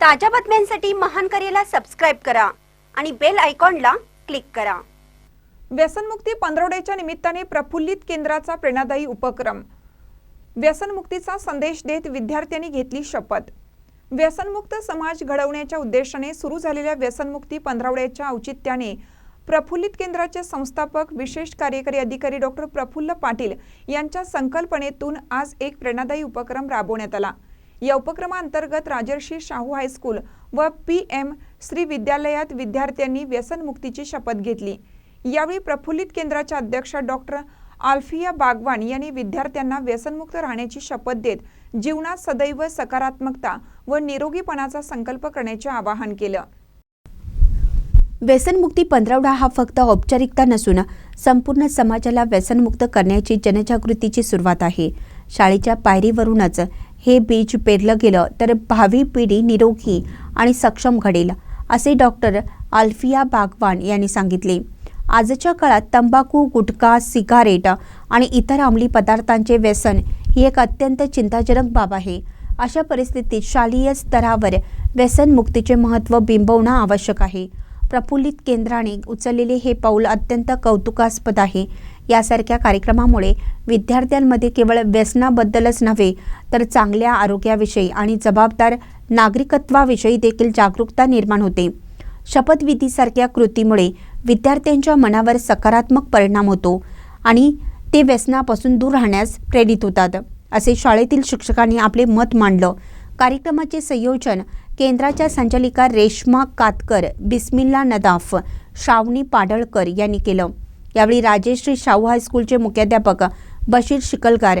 ताज्या बातम्यांसाठी महान करेला सबस्क्राईब करा आणि बेल आयकॉनला क्लिक करा. व्यसनमुक्ती पंधरवड्याच्या निमित्ताने प्रफुल्लित केंद्राचा प्रेरणादायी उपक्रम. व्यसनमुक्तीचा संदेश देत विद्यार्थ्यांनी घेतली शपथ. व्यसनमुक्त समाज घडवण्याच्या उद्देशाने सुरू झालेल्या व्यसनमुक्ती पंधरवड्याच्या औचित्याने प्रफुल्लित केंद्राचे संस्थापक विशेष कार्यकारी अधिकारी डॉक्टर प्रफुल्ल पाटील यांच्या संकल्पनेतून आज एक प्रेरणादायी उपक्रम राबवण्यात आला. या उपक्रमाअंतर्गत राजर्षी शाहू हायस्कूल व पी एम श्री विद्यालयात विद्यार्थ्यांनी व्यसनमुक्तीची शपथ घेतली. यावेळी प्रफुल्लित केंद्राच्या अध्यक्षा डॉक्टर आल्फिया बागवान यांनी विद्यार्थ्यांना व्यसनमुक्त राहण्याची शपथ देत जीवनात सदैव सकारात्मकता व निरोगीपणाचा संकल्प करण्याचे आवाहन केलं. व्यसनमुक्ती पंधरवडा हा फक्त औपचारिकता नसून संपूर्ण समाजाला व्यसनमुक्त करण्याची जनजागृतीची सुरुवात आहे. शाळेच्या पायरीवरूनच हे बीज पेरलं गेलं तर भावी पिढी निरोगी आणि सक्षम घडेल असे डॉक्टर आल्फिया बागवान यांनी सांगितले. आजच्या काळात तंबाखू गुटखा सिगारेट आणि इतर अंमली पदार्थांचे व्यसन ही एक अत्यंत चिंताजनक बाब आहे. अशा परिस्थितीत शालेय स्तरावर व्यसनमुक्तीचे महत्त्व बिंबवणं आवश्यक आहे. प्रफुल्लित केंद्राने उचललेले हे पाऊल अत्यंत कौतुकास्पद आहे. यासारख्या कार्यक्रमामुळे विद्यार्थ्यांमध्ये केवळ व्यसनाबद्दलच नव्हे तर चांगल्या आरोग्याविषयी आणि जबाबदार नागरिकत्वाविषयी देखील जागरूकता निर्माण होते. शपथविधीसारख्या कृतीमुळे विद्यार्थ्यांच्या मनावर सकारात्मक परिणाम होतो आणि ते व्यसनापासून दूर राहण्यास प्रेरित होतात असे शाळेतील शिक्षकांनी आपले मत मांडलं. कार्यक्रमाचे संयोजन केंद्राच्या संचालिका रेश्मा कातकर बिस्मिल्ला नदाफ श्रावणी पाडळकर यांनी केलं. यावेळी राजेश्री शाहू हायस्कूलचे मुख्याध्यापक बशीर शिकलगार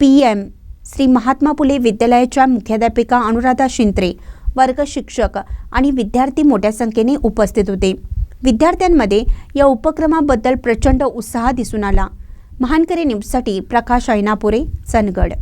पी एम श्री महात्मा फुले विद्यालयाच्या मुख्याध्यापिका अनुराधा शिंत्रे वर्ग शिक्षक आणि विद्यार्थी मोठ्या संख्येने उपस्थित होते. विद्यार्थ्यांमध्ये या उपक्रमाबद्दल प्रचंड उत्साह दिसून आला. महानकरे न्यूजसाठी प्रकाश ऐनापुरे चंदगड.